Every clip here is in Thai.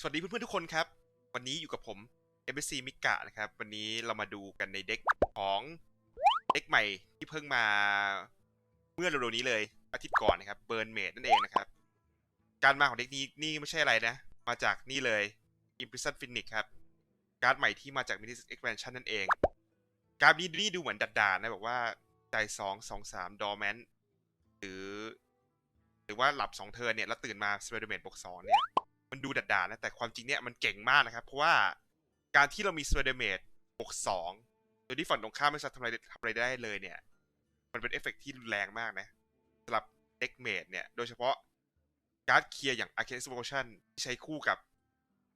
สวัสดีเพื่อนๆทุกคนครับ วันนี้อยู่กับผม MSC มิกะนะครับ วันนี้เรามาดูกันในเด็กของเด็กใหม่ที่เพิ่งมาเมื่อเร็วๆนี้เลยอาทิตย์ก่อนนะครับเบิร์นเมดนั่นเองนะครับ การมาของเด็กนี้นี่ไม่ใช่อะไรนะ มาจากนี่เลย Imprison Phoenix ครับ การ์ดใหม่ที่มาจาก Mini Expansion นั่นเอง การ์ดนี้นี่ดูเหมือนดัดๆนะแบบว่าใจสองสองสามดอร์แมนหรือ หรือว่าหลับสองเทิร์นเนี่ยแล้วตื่นมาสเปเดอร์แมนบวกสองเนี่ย มันดูดัดๆนะ แต่ความจริงเนี่ยมันเก่งมากนะครับ เพราะว่าการที่เรามีสเปเดอร์แมนบวกสองโดยที่ฝั่งตรงข้ามไม่สามารถทำอะไรทำอะไรได้เลยเนี่ย มันเป็นเอฟเฟกต์ที่รุนแรงมากนะสำหรับเด็กเมดเนี่ย โดยเฉพาะการ์ดเคลียร์อย่าง Arcane Explosion ที่ใช้คู่กับ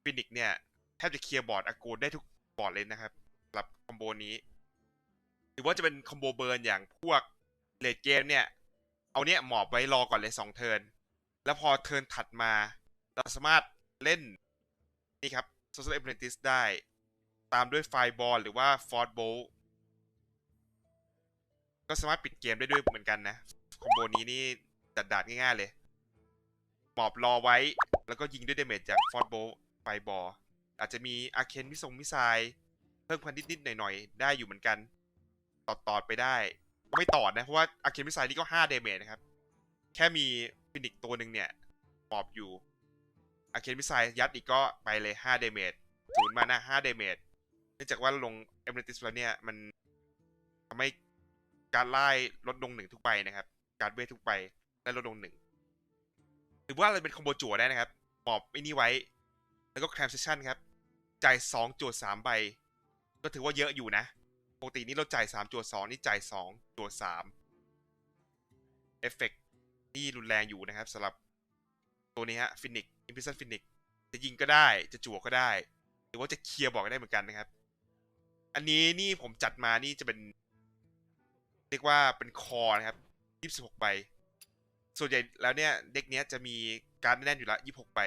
ฟินิกเนี่ย แทบจะเคลียร์บอร์ดอากูได้ทุกบอร์ดเลยนะครับสำหรับคอมโบนี้หรือว่าจะเป็นคอมโบเบิร์นอย่างพวกเลดเกมเนี่ย เอาเนี่ยหมอบไว้รอก่อนเลยสองเทิร์น แล้วพอเทิร์นถัดมา เราสามารถเล่นนี่ครับ Social Apprentice ได้ ตามด้วย Fireball หรือว่า Fort Bolt ก็สามารถปิดเกมได้ด้วยเหมือนกันนะ คอมโบนี้นี่ดัดๆง่ายๆเลย หมอบรอไว้ แล้วก็ยิงด้วยเดเมจจาก Fort Bolt Fireball อาจจะมี Arcane มิสงมิไซเพิ่มพันนิดๆหน่อยๆ ได้อยู่เหมือนกัน ตอดตอดๆไปได้ก็ไม่ตอดนะ เพราะว่า Arcane มิไซนี่ก็5เดเมจนะครับ แค่มีฟินิกตัวหนึ่งเนี่ยหมอบอยู่ อาเคนมิไซยัดอีกก็ไปเลย5เดเมจศูนย์มานะ5เดเมจเนื่องจากว่าลงเอเมติสแล้วเนี่ย มันทำให้การไล่ลดลงหนึ่งทุกใบนะครับ การเวททุกใบได้ลดลงหนึ่งหรือว่าเราเป็นคอมโบจั่วได้นะครับหมอบไอ้นี่ไว้ แล้วก็แคมเซชันครับ จ่าย2จั่ว3ใบ ก็ถือว่าเยอะอยู่นะ ปกตินี่เราจ่าย3จั่ว2นี่จ่าย2จั่ว3เอฟเฟกต์นี่รุนแรงอยู่นะครับสำหรับตัวนี้ฮะฟินิก อิมพิซันฟินิกจะยิงก็ได้จะจั่วก็ได้ หรือว่าจะเคลียร์บอกก็ได้เหมือนกันนะครับ อันนี้นี่ผมจัดมานี่จะเป็น เรียกว่าเป็นคอนะครับ26ใบ ส่วนใหญ่แล้วเนี่ย เด็กเนี้ยจะมีการแน่นอยู่ละ26ใบ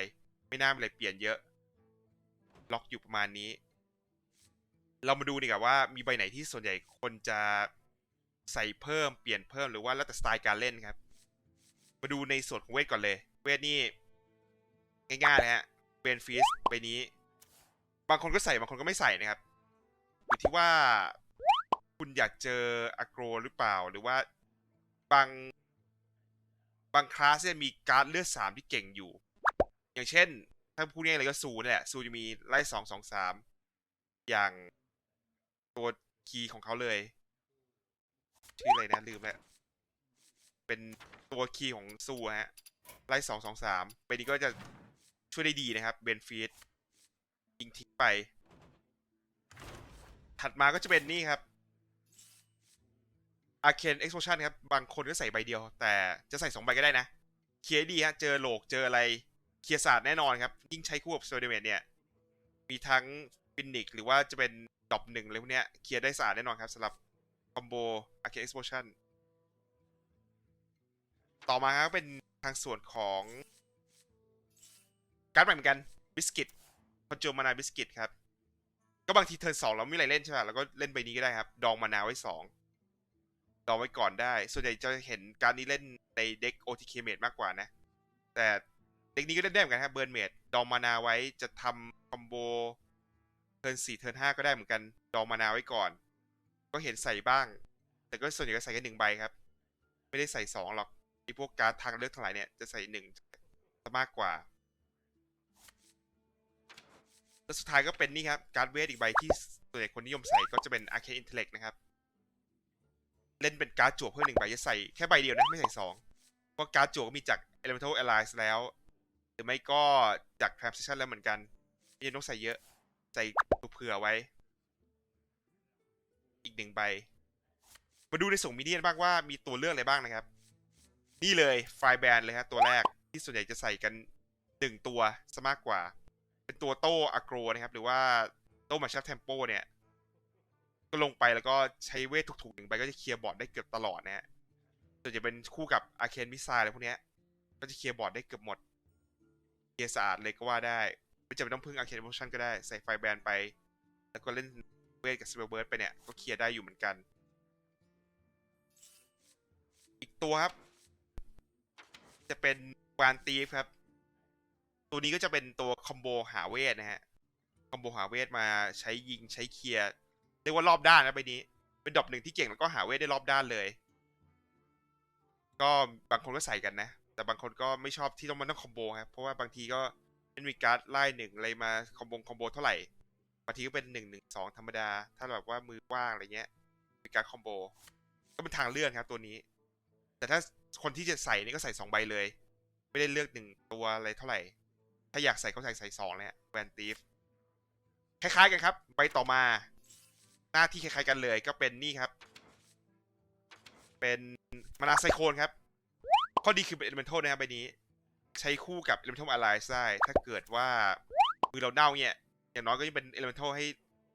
ไม่น่ามีอะไรเปลี่ยนเยอะ ล็อกอยู่ประมาณนี้ เรามาดูดีกว่าว่ามีใบไหนที่ส่วนใหญ่คนจะใส่เพิ่มเปลี่ยนเพิ่มหรือว่าแล้วแต่สไตล์การเล่นครับ มาดูในส่วนของเวทก่อนเลย เวทนี่ ง่ายๆนะฮะเบนฟิสใบนี้ บางคนก็ใส่บางคนก็ไม่ใส่นะครับอยู่ที่ว่าคุณอยากเจออโกรหรือเปล่าหรือว่าบางบางคลาสเนี่ยมีการ์ดเลือดสามที่เก่งอยู่ อย่างเช่น ถ้าพูดง่ายๆเลยก็ซูนี่แหละซูจะมีไล่สองสองสามอย่างตัวคีย์ของเขาเลย ชื่ออะไรนะลืมแล้วเป็นตัวคีย์ของซูฮะไล่สองสองสามไปนี้ก็จะ ช่วยได้ดีนะครับเบนฟีดยิงทิ้งไป ถัดมาก็จะเป็นนี่ครับ Arcane Explosion ครับ บางคนก็ใส่ใบเดียว แต่จะใส่สองใบก็ได้นะ เคลียร์ดีฮะ เจอโหลกเจออะไร เคลียร์ศาสตร์แน่นอนครับ ยิ่งใช้คู่กับโซเดเมตเนี่ย มีทั้งฟินิกหรือว่าจะเป็นดรอปหนึ่งอะไรพวกเนี้ย เคลียร์ได้ศาสตร์แน่นอนครับสำหรับคอมโบ Arcane Explosion ต่อมาครับเป็นทางส่วนของ การ์ดใหม่เหมือนกันบิสกิตคอนโจมานาบิสกิตครับ ก็บางทีเทิร์นสองเราไม่มีอะไรเล่นใช่ไหมเราก็เล่นใบนี้ก็ได้ครับ ดองมานาไว้สองดองไว้ก่อนได้ ส่วนใหญ่จะเห็นการนี้เล่นในเด็ก OTK เมดมากกว่านะ แต่เด็กนี้ก็เล่นได้เหมือนกันครับเบิร์นเมดดองมานาไว้จะทำคอมโบเทิร์นสี่เทิร์นห้าก็ได้เหมือนกัน ดองมานาไว้ก่อน ก็เห็นใส่บ้าง แต่ก็ส่วนใหญ่ก็ใส่แค่หนึ่งใบครับ ไม่ได้ใส่สองหรอกไอพวกการ์ดทางเลือกทั้งหลายเนี่ยจะใส่หนึ่งมากกว่า แล้วสุดท้ายก็เป็นนี่ครับ การ์ดเวทอีกใบที่ส่วนใหญ่คนนิยมใส่ก็จะเป็น Arcane Intellect นะครับ เล่นเป็นการ์ดจั่วเพิ่มหนึ่งใบจะใส่แค่ใบเดียวนะไม่ใส่สองเพราะการ์ดจั่วก็มีจาก Elemental Alliance แล้ว หรือไม่ก็จาก Transition แล้วเหมือนกันไม่ยังต้องใส่เยอะใส่เผื่อไว้ อีกหนึ่งใบ มาดูในส่งมิเนียนบ้างว่ามีตัวเลือกอะไรบ้างนะครับ นี่เลยไฟแบนเลยครับตัวแรกที่ส่วนใหญ่จะใส่กันหนึ่งตัวซะมากกว่า เป็นตัวโต้อะโกรนะครับ หรือว่าโต้มาชัฟเทมโปเนี่ย ก็ลงไปแล้วก็ใช้เวทถูกๆหนึ่งไปก็จะเคลียร์บอร์ดได้เกือบตลอดนะฮะส่วนจะเป็นคู่กับอาเคนมิซล์อะไรพวกเนี้ย ก็จะเคลียร์บอร์ดได้เกือบหมด เคลียร์สะอาดเลยก็ว่าได้ไม่จำเป็นต้องพึ่งอาเคนโมชั่นก็ได้ใส่ไฟแบนไป แล้วก็เล่นเวทกับสเปลเบิร์ดไปเนี่ย ก็เคลียร์ได้อยู่เหมือนกัน อีกตัวครับ จะเป็นวานตีฟครับ ตัวนี้ก็จะเป็นตัวคอมโบหาเวทนะฮะ คอมโบหาเวทมาใช้ยิงใช้เคลียร์เรียกว่ารอบด้านนะใบนี้ เป็นดอปหนึ่งที่เก่งแล้วก็หาเวทได้รอบด้านเลย ก็บางคนก็ใส่กันนะ แต่บางคนก็ไม่ชอบที่ต้องมันต้องคอมโบครับ เพราะว่าบางทีก็เป็นมีการ์ดไล่หนึ่งอะไรมาคอมโบคอมโบเท่าไหร่ บางทีก็เป็นหนึ่งหนึ่งสองธรรมดา ถ้าแบบว่ามือว่างอะไรเงี้ย มีการดคอมโบ ก็เป็นทางเลือกครับตัวนี้ แต่ถ้าคนที่จะใส่นี่ก็ใส่สองใบเลย ไม่ได้เลือกหนึ่งตัวอะไรเท่าไหร่ ถ้าอยากใส่ก็ใส่ใส่สองเลยแวนตีฟคล้ายๆกันครับ ใบต่อมา หน้าที่คล้ายๆกันเลยก็เป็นนี่ครับ เป็นมานาไซโคนครับ ข้อดีคือเป็น elemental นะครับใบนี้ ใช้คู่กับ elemental allies ได้ ถ้าเกิดว่ามือเราเน่าเนี่ย อย่างน้อยก็ยังเป็น elemental ให้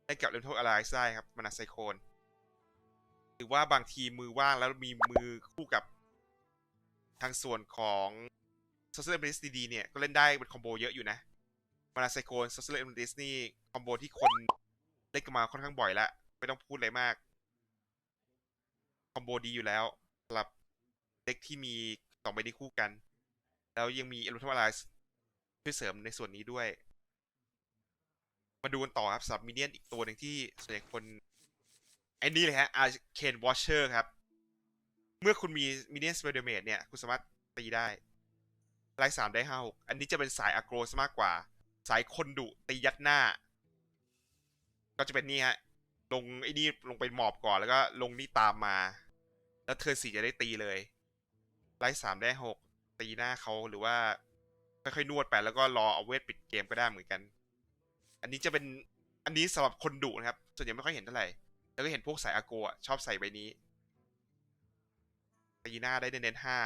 ให้กับ elemental allies ได้ครับมานาไซโคนหรือว่าบางทีมือว่างแล้วมีมือคู่กับทางส่วนของ social abilities ดีๆเนี่ยก็เล่นได้เป็นคอมโบเยอะอยู่นะมานาไซโคน social abilities นี่คอมโบที่คนเล่นกันมาค่อนข้างบ่อยแล้วไม่ต้องพูดอะไรมากคอมโบดีอยู่แล้วสำหรับเด็กที่มีสองใบนี้คู่กัน แล้วยังมี elemental allies ช่วยเสริมในส่วนนี้ด้วย มาดูกันต่อครับสำหรับมินเนี่ยนอีกตัวหนึ่งที่ส่วนใหญ่คนไอ้นี่เลยฮะ Arcane Watcher ครับ เมื่อคุณมีมินเนี่ยนสเปเดอร์เมดเนี่ย คุณสามารถตีได้ ไล่สามได้ห้าหกอันนี้จะเป็นสายอ g โกรสมากกว่า สายคนดุตียัดหน้า ก็จะเป็นนี่ฮะ ลงไอ้นี่ลงไปหมอบก่อนแล้วก็ลงนี่ตามมา แล้วเธอสี่จะได้ตีเลย ไล่สามได้หกตีหน้าเขาหรือว่าค่อยๆนวดไปแล้วก็รอเอาเวทปิดเกมก็ได้เหมือนกัน อันนี้จะเป็นอันนี้สำหรับคนดุนะครับ ส่วนใหญ่ไม่ค่อยเห็นเท่าไหร่ แล้วก็เห็นพวกสายอาโกะชอบใส่ใบนี้ตีหน้าได้เน้นห้า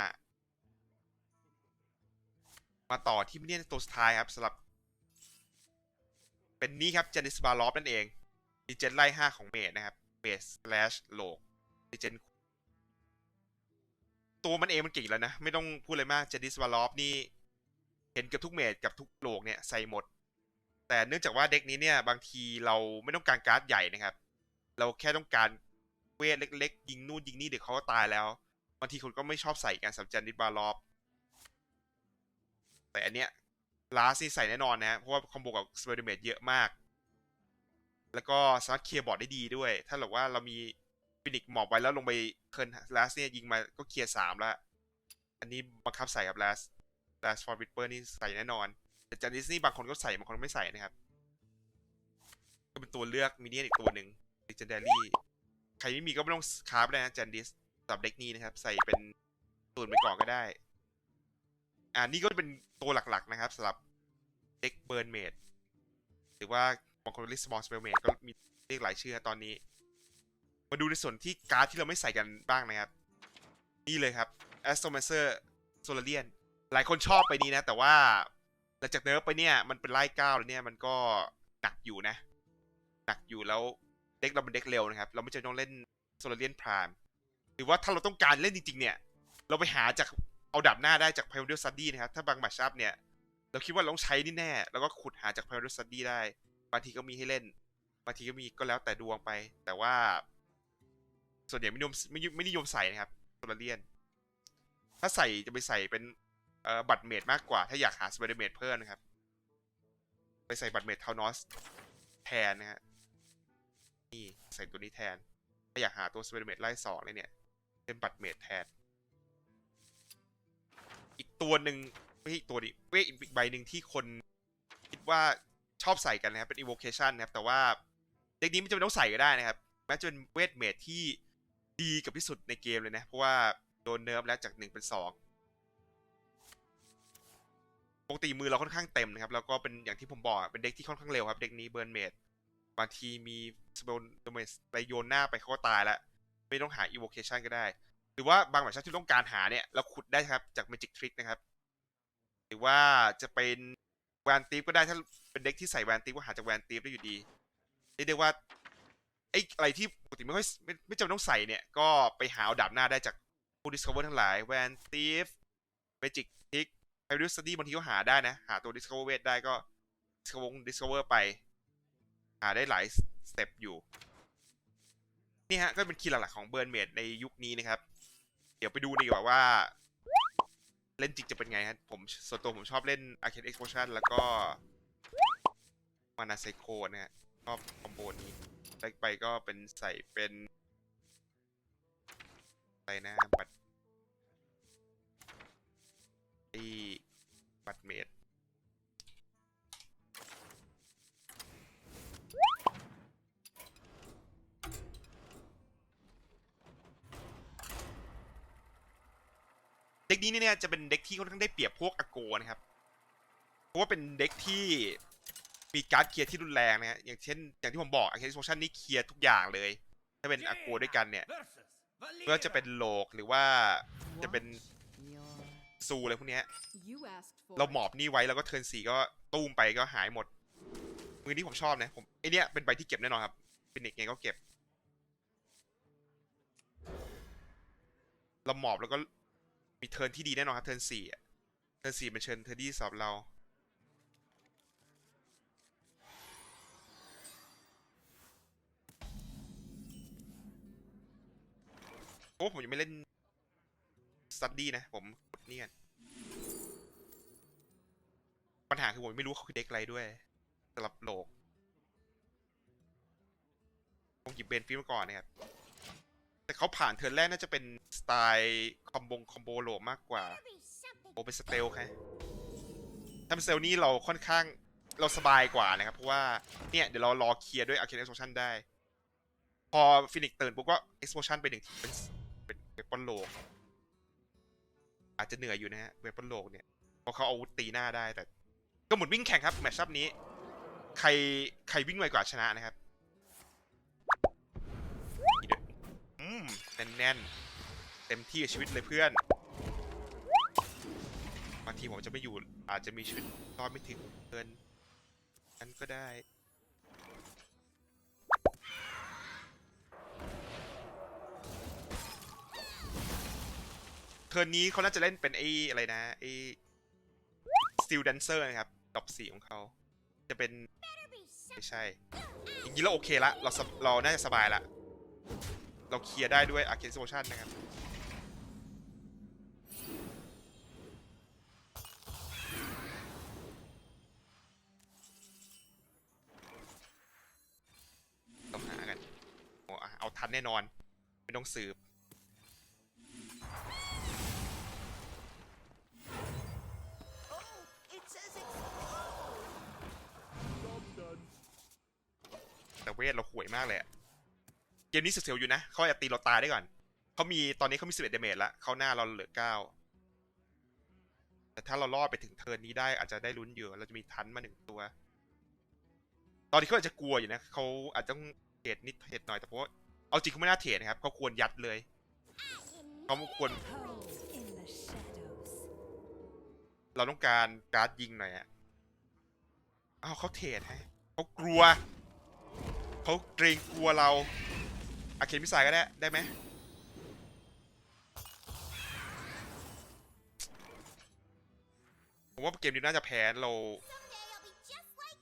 มาต่อที่มิเนี่ยนตัวสุดท้ายครับสำหรับ เป็นนี่ครับเจนิสบาลอฟนั่นเองดีเจนไล่ห้าของเมดนะครับเมดสแลชโลกดีเจนตัวมันเองมันเก่งแล้วนะ ไม่ต้องพูดอะไรมากเจนิสบาลอฟนี่ เห็นกับทุกเมดกับทุกโลกเนี่ยใส่หมด แต่เนื่องจากว่าเด็กนี้เนี่ยบางทีเราไม่ต้องการการ์ดใหญ่นะครับ เราแค่ต้องการเวทเล็ก ๆ ยิงนู่นยิงนี่เดี๋ยวเขาก็ตายแล้วบางทีคนก็ไม่ชอบใส่กันสำหรับเจนิสบาลอฟ แต่อันเนี้ยลาสนี่ใส่แน่นอนนะฮะเพราะว่าคอมโบกับสเปเดเมดเยอะมาก แล้วก็สามารถเคลียร์บอร์ดได้ดีด้วย ถ้าแบบว่าเรามีฟินิกหมอบไว้แล้วลงไปเคิร์นลาสเนี่ยยิงมาก็เคลียร์สามแล้วอันนี้บังคับใส่กับลาสลาสฟอร์บิทเปอร์นี่ใส่แน่นอน แต่จานิสนี่บางคนก็ใส่บางคนไม่ใส่นะครับ ก็เป็นตัวเลือกมินเนี่ยนอีกตัวหนึ่ง legendary ใครไม่มีก็ไม่ต้องคราฟเลยนะจันดิสสำหรับเด็กนี้นะครับ ใส่เป็นตูนไปก่อนก็ได้ อ่านี่ก็เป็นตัวหลักๆนะครับสำหรับเด็กเบิร์นเมดหรือว่าบางคนเรียก small spell made ก็มีเรียกหลายชื่อตอนนี้ มาดูในส่วนที่การ์ดที่เราไม่ใส่กันบ้างนะครับ นี่เลยครับ astromancer solarian หลายคนชอบไปนี้นะ แต่ว่าหลังจากเนิร์ฟไปเนี่ย มันเป็นไล่เก้าแล้วเนี่ยมันก็หนักอยู่นะ หนักอยู่แล้วเด็กเราเป็นเด็กเร็วนะครับ เราไม่จำเป็นต้องเล่น solarian prime หรือว่าถ้าเราต้องการเล่นจริง ๆ เนี่ย เราไปหาจาก เอาดับหน้าได้จาก Pioneer Study นะครับ ถ้าบางแมชชัพเนี่ย เราคิดว่าเราต้งใช้นี่แน่ แล้วก็ขุดหาจาก Pioneer Study ได้ บางทีก็มีให้เล่น บางทีก็มีก็แล้วแต่ดวงไป แต่ว่า ส่วนใหญ่ไม่นิยมไม่ไม่นิยมใส่นะครับโซลาเลียน ถ้าใส่จะไปใส่เป็นเอ่อบัตรเมดมากกว่า ถ้าอยากหาสเปเดอร์เมดเพิ่มนะครับ ไปใส่บัตรเมดทานอสแทนนะฮะ นี่ใส่ตัวนี้แทน ถ้าอยากหาตัวสเปเดอร์เมดไล่สองเลยเนี่ยเป็นบัตรเมดแทน อีกตัวหนึ่งไม่ใช่อีกตัวดิเว้ยอีกใบหนึ่งที่คนคิดว่าชอบใส่กันนะครับ เป็น evocation นะครับ แต่ว่าเด็กนี้ไม่จำเป็นต้องใส่ก็ได้นะครับ แม้จะเป็นเวทเมดที่ดีกับที่สุดในเกมเลยนะ เพราะว่าโดนเนิร์ฟแล้วจากหนึ่งเป็นสองปกติมือเราค่อนข้างเต็มนะครับ แล้วก็เป็นอย่างที่ผมบอกเป็นเด็กที่ค่อนข้างเร็วครับ เด็กนี้เบิร์นเมดบางทีมีสเปลดเมสไปโยนหน้าไปเขาก็ตายแล้วไม่ต้องหา evocation ก็ได้ หรือว่าบางแบบที่ต้องการหาเนี่ยเราขุดได้ครับจาก Magic Trick นะครับ หรือว่าจะเป็นแวนตีฟก็ได้ถ้าเป็นเด็กที่ใส่แวนตีฟก็หาจากแวนตีฟได้อยู่ดีเรียกได้ว่าไอ้อะไรที่ปกติไม่ค่อยไม่ไม่จำเป็นต้องใส่เนี่ย ก็ไปหาเอาดาบหน้าได้จากผู้ Discover ทั้งหลายแวนตีฟ Magic Trick ไ i ริ Study บางทีก็หาได้นะ หาตัว Discover เวทได้ก็ Discover Discover ไป หาได้หลายสเต็ปอยู่ นี่ฮะ ก็เป็นคีย์หลักๆของเบิร์นเมดในยุคนี้นะครับ เดี๋ยวไปดูดีกว่าว่า เล่นจริงจะเป็นไงฮะผมส่วนตัวผมชอบเล่น Arcade Explosion แล้วก็มานาไซโคนะฮะชอบคอมโบนี้แล้ไปก็เป็นใส่เป็นอะไรนะบัตรไอบัตรเมด เด็กนี้เนี่ยจะเป็นเด็กที่ค่อนข้างได้เปรียบพวกอโกนะครับ เพราะว่าเป็นเด็กที่มีการ์ดเคลียร์ที่รุนแรงนะฮะอย่างเช่น อย่างที่ผมบอก Arcade Explosion นี่เคลียร์ทุกอย่างเลย ถ้าเป็นอโกด้วยกันเนี่ยไม่ว่าจะเป็นโลกหรือว่าจะเป็นซูอะไรพวกเนี้ยเราหมอบนี่ไว้แล้วก็เทิร์นสีก็ตุ้มไปก็หายหมด มือนี้ผมชอบนะผมไอเนี้ยเป็นใบที่เก็บแน่นอนครับฟินิกไงก็เก็บ เราหมอบแล้วก็ มีเทิร์นที่ดีแน่นอนครับเทิร์นสี่เทิร์นสี่เป็นเชิญเทิร์นที่สำหรับเราโอ้ผมยังไม่เล่นสตัดดี้นะ ผมกดนี่กันปัญหาคือผมไม่รู้เขาคือเด็กอะไรด้วยสำหรับโลกผมหยิบเบนฟิลมาก่อนนะครับ แต่เขาผ่านเทิร์นแรกน่าจะเป็นสไตล์คอมบงคอมโบโลมากกว่าโอเป็นสเตลแค่ะถ้าเป็นสเตลนี่เราค่อนข้างเราสบายกว่านะครับ เพราะว่าเนี่ยเดี๋ยวเรารอเคลียร์ด้วย Arcane Explosion ได้ พอฟินิกตื่นปุ๊บก็ Explosion ไปหนึ่งทีเป็นเป็นเวปอนโลกอาจจะเหนื่อยอยู่นะฮะเวปอนโลกเนี่ยเพราะเขาเอาวุธตีหน้าได้แต่ ก็หมุนวิ่งแข่งครับแมตช์อัพนี้ ใครใครวิ่งไวกว่าชนะนะครับ อืมแน่นๆ เต็มที่กับชีวิตเลยเพื่อนบางทีผมจะไม่อยู่ อาจจะมีชีวิตรอดไม่ถึงเกินนั้นก็ได้ เทิร์นนี้เขาน่าจะเล่นเป็นไอ้อะไรนะไอ้ Steel Dancer นะครับดอกสีของเขา จะเป็น ไม่ใช่อย่างนี้เราโอเคละ เราเราน่าจะสบายละ เราเคลียร์ได้ด้วย Arcane Explosion นะครับต้องหากันโอ้เอาทันแน่นอน ไม่ต้องสืบ มนี้เสียวๆอยู่นะเขาอาจะตีเราตายได้ก่อนเขามีตอนนี้เขามี11เดเมจแล้วเขาหน้าเราเหลือ9แต่ถ้าเรารอดไปถึงเทิร์นนี้ได้อาจจะได้ลุ้นอยู่เราจะมีทันมาหนึ่งตัว ตอนนี้เขาอาจจะกลัวอยู่นะเขาอาจจะต้องเทรดนิดเทรดหน่อยแต่เพราะเอาจริงเขาไม่น่าเทรดนะครับเขาควรยัดเลยเขาควรเราต้องการการ์ดยิงหน่อยอะอ้าวเขาเทรดให้เขากลัว เขาเกรงกลัวเรา อาเคนมิสไซก็ได้ ได้ไหมผมว่าเกมนี้น่าจะแพ้เรา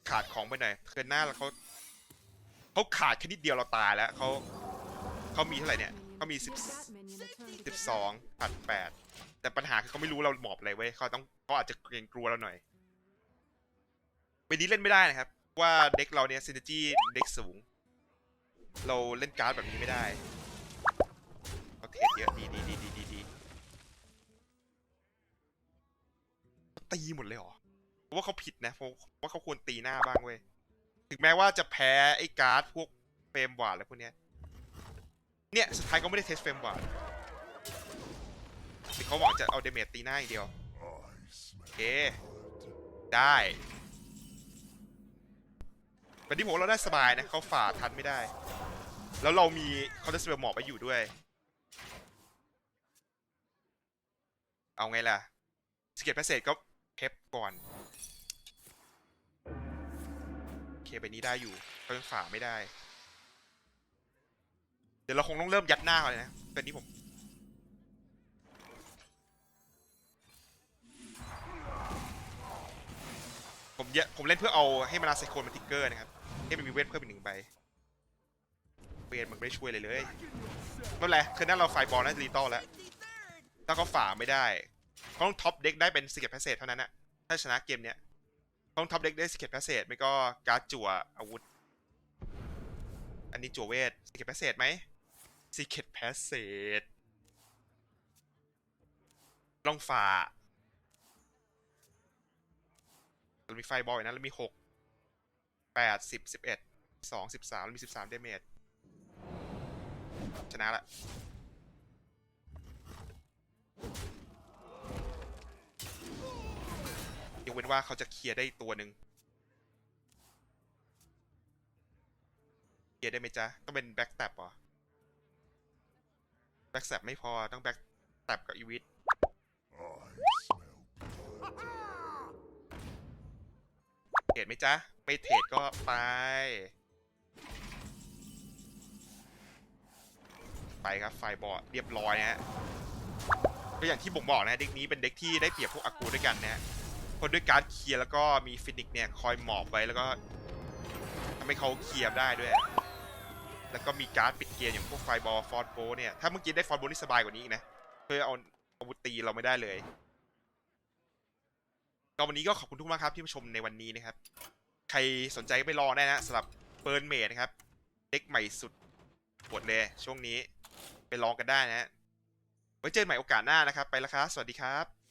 ขาดของไปหน่อยเทินหน้าแล้วเขาเขาขาดแค่นิดเดียวเราตายแล้วเขาเขามีเท่าไหร่เนี่ยเขามีสิบสิบสองผัดแปดแต่ปัญหาคือเขาไม่รู้เราหมอบอะไรเว้ยเขาต้องเขาอาจจะเกรงกลัวเราหน่อยไปนี้เล่นไม่ได้นะครับ ว่าเด็กเราเนี่ยซินจีเด็กสูง เราเล่นการ์ดแบบนี้ไม่ได้เขาเทรดเยอะดีดีดีดีดีดีตีหมดเลยเหรอเพราะว่าเขาผิดนะเพราะว่าเขาควรตีหน้าบ้างเว้ยถึงแม้ว่าจะแพ้ไอ้การ์ดพวกเฟรมวาร์ดอะไรพวกเนี้ยเนี่ยสุดท้ายก็ไม่ได้เทสเฟรมวาร์ดที่เขาหวังจะเอาเดเมจตีหน้าอย่างเดียวโอเคได้ แต่ที่ผมเราได้สบายนะเขาฝ่าทันไม่ได้ แล้วเรามีเขาจะสเปลหมอบไปอยู่ด้วย เอาไงล่ะสเก็ตแพสเซจก็เพปก่อนโอเคไปนี้ได้อยู่เขายังฝ่าไม่ได้ เดี๋ยวเราคงต้องเริ่มยัดหน้าก่อนเลยนะเป็นนี้ผมผมเยอะผมเล่นเพื่อเอาให้มานาไซโคนมาทิกเกอร์นะครับ ให้มันมีเวทเพิ่มอีกหนึ่งใบเวทมันไม่ได้ช่วยเลยเลยไม่เป็นไรคือนั่นเราไฟบอลน่าจะรีตอลแล้วถ้าเขาฝ่าไม่ได้เขาต้องท็อปเด็กได้เป็นสก็ตแพสเซจเท่านั้นนะถ้าชนะเกมเนี้ยเขาต้องท็อปเด็กได้สก็ตแพสเซจไม่ก็การ์ดจั่วอาวุธ อันนี้จั่วเวทสก็ตแพสเซจไหมสก็ตแพสเซจลองฝ่าเรามีไฟบอลนะแล้วมีหก แปดสิบสิบเอ็ดสองสิบสามแล้วมีสิบสามเดเมจชนะละยกเว้นว่าเขาจะเคลียร์ได้ตัวหนึ่งเคลียร์ได้ไหมจ๊ะ ต้องเป็นแบ็กแท็บเหรอแบ็กแท็บไม่พอต้องแบ็กแท็บกับอีวิทเทรดไหมจ๊ะ ไม่เทรดก็ไป ไปครับไฟบอดเรียบร้อยนะฮะก็อย่างที่ผมบอกนะเด็กนี้เป็นเด็กที่ได้เปรียบพวกอากูด้วยกันนะฮะเพราะด้วยการเคลียร์แล้วก็มีฟินิกเนี่ยคอยหมอบไว้แล้วก็ทำให้เขาเคลียร์ได้ด้วย แล้วก็มีการ์ดปิดเกมอย่างพวกไฟบอลฟอร์ดโบเนี่ยถ้าเมื่อกี้ได้ฟอร์ดโบนี่สบายกว่านี้อีกนะเพื่อเอาอาวุธตีเราไม่ได้เลยก็วันนี้ก็ขอบคุณทุกมากครับที่มาชมในวันนี้นะครับ ใครสนใจก็ไปรอได้นะสำหรับเปิร์นเมดนะครับ เด็กใหม่สุดปวดเลยช่วงนี้ ไปลองกันได้นะฮะไว้เจอกันใหม่โอกาสหน้านะครับ ไปแล้วครับ สวัสดีครับ